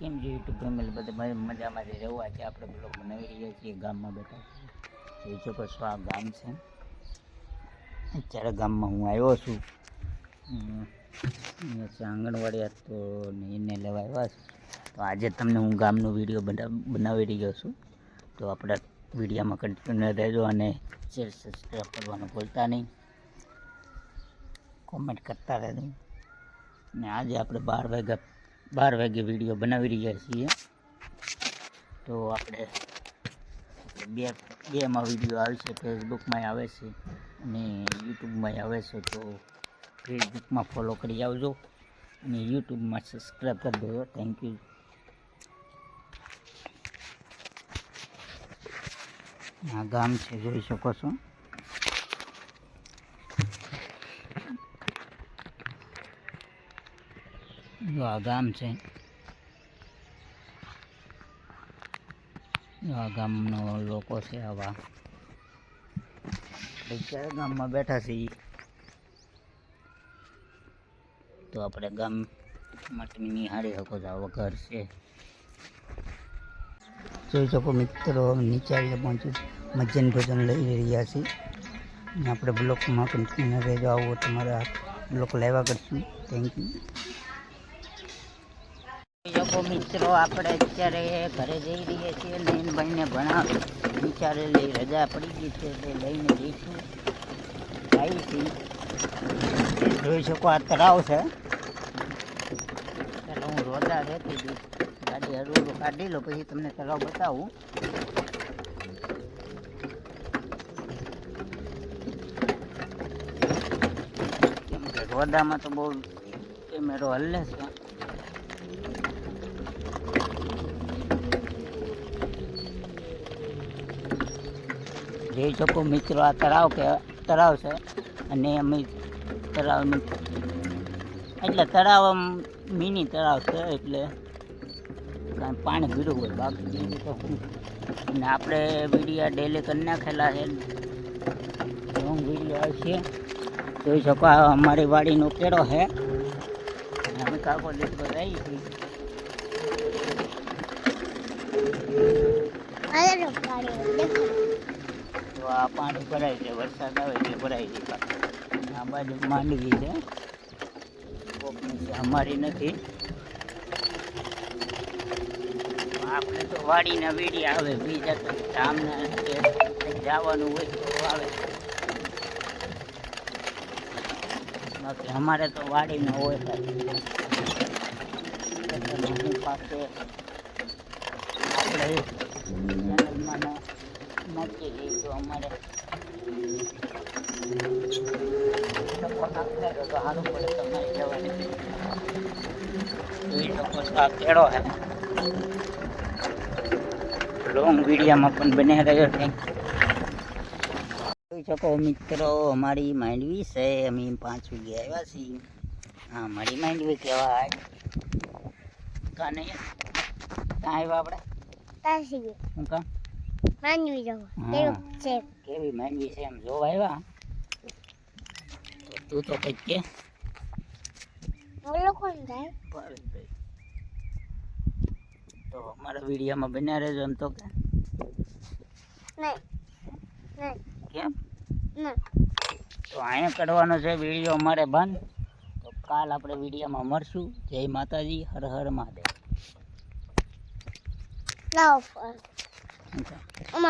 કેમ છે YouTube family બધા ભાઈ મજામાંથી રહેવા છે આપણે બ્લોગ બનાવી રહ્યા છીએ ગામમાં બેઠા જોઈ શકો છો આ ગામ છે. અત્યારે ગામમાં હું આવ્યો છું. આંગણવાડી તો એને લેવા આવ્યા છે. તો આજે તમને હું ગામનો વીડિયો બનાવી રહ્યો છું. તો આપણે વિડીયોમાં કન્ટિન્યુ રહેજો અને શેર સબસ્ક્રાઈબ કરવાનું ભૂલતા નહીં. કોમેન્ટ કરતા રહેજો. ને આજે આપણે બાર વાગ્યા બાર વાગે વીડિયો બનાવી રહ્યા છીએ. તો આપણે બે, બેમાં વીડિયો આવે છે ફેસબુકમાં આવે છે અને યુટ્યુબમાં આવે છે, તો ફેસબુકમાં ફોલો કરી આવજો અને યુટ્યુબમાં સબસ્ક્રાઈબ કરી દેજો. થેન્ક યુ આ ગામ છે, જોઈ શકો છો. જો આ ગામ છે. આ ગામનો લોકો છે આવા. કયા ગામમાં બેઠા છીએ તો આપણે ગામ માટે નિહાળી શકો છો, આવા ઘર છે. જોઈ શકો મિત્રો, નીચે આવીને પહોંચ્યું મધ્યાહન ભોજન લઈ રહ્યા છીએ અને આપણે બ્લોકમાં કન્ટિન્યુ રહેજો, આવો તમારે બ્લોક લેવા કરશું. થેન્ક યુ લોકો મિત્રો આપણે અત્યારે ઘરે જઈ રહ્યા છીએ. નયનભાઈને ભણાવે. બિચારેલી રજા પડી ગઈ છે એટલે લઈને જઈશું. છીએ જોઈ શકો આ તળાવ છે. ચાલો હું રોદા રહેતી હતી. ગાડી હળવું કાઢી લો, પછી તમને તળાવ બતાવું. રોદામાં તો બહુ કેમેરો હલ્લે છે. જોઈ શકો મિત્રો આ તળાવ કે તળાવ છે, અને અમે તળાવનું એટલે તળાવ આમ મિની તળાવ છે, એટલે કાંઈ પાણી ભીડું હોય, બાકી બીજું તો અને આપણે વિડીયા ડેલી કરી નાખેલા છે. લોંગ વીડિયો આવશે જોઈ શકો આ અમારી વાડીનો કેળો છે. અમે કાકો દીકરો રહી છીએ તો આ પાણી ભરાય છે, વરસાદ આવે એટલે ભરાય છે આ બાજુ માંડવી છે. અમારી નથી. આપણે તો વાડીના વીડી આવે, બીજા તો ગામના જવાનું હોય તો આવે. બાકી અમારે તો વાડીના હોય પાસે આપણે નાખી દઈએ અમારે. સપોર્ટ આપતા તો સારું પડે તમારી જવાની જોઈ શકો છો. કેળો હે લોંગ વિડીયામાં પણ બને રહ્યો જોઈ શકો મિત્રો અમારી માંડવી છે. અમે પાંચ વાગે આવ્યા છીએ. હા મારી માંડવી કહેવાય. કાને? ક્યાં આવ્યા આપણે માનવી જો છે કેવી માનવી છે એમ જોવા આવ્યા? તું તો કઈ કે. બોલો કોણ ભાવેશભાઈ તો અમારા વિડીયોમાં બન્યા રહેજો એમ તો કે. નહીં. નહીં. કેમ? તો અહીંયા કરવાનો છે વીડિયો અમારે બંધ. તો કાલ આપણે વિડીયોમાં મળશું. જય માતાજી હર હર મહાદેવ. લાવો Então. Uma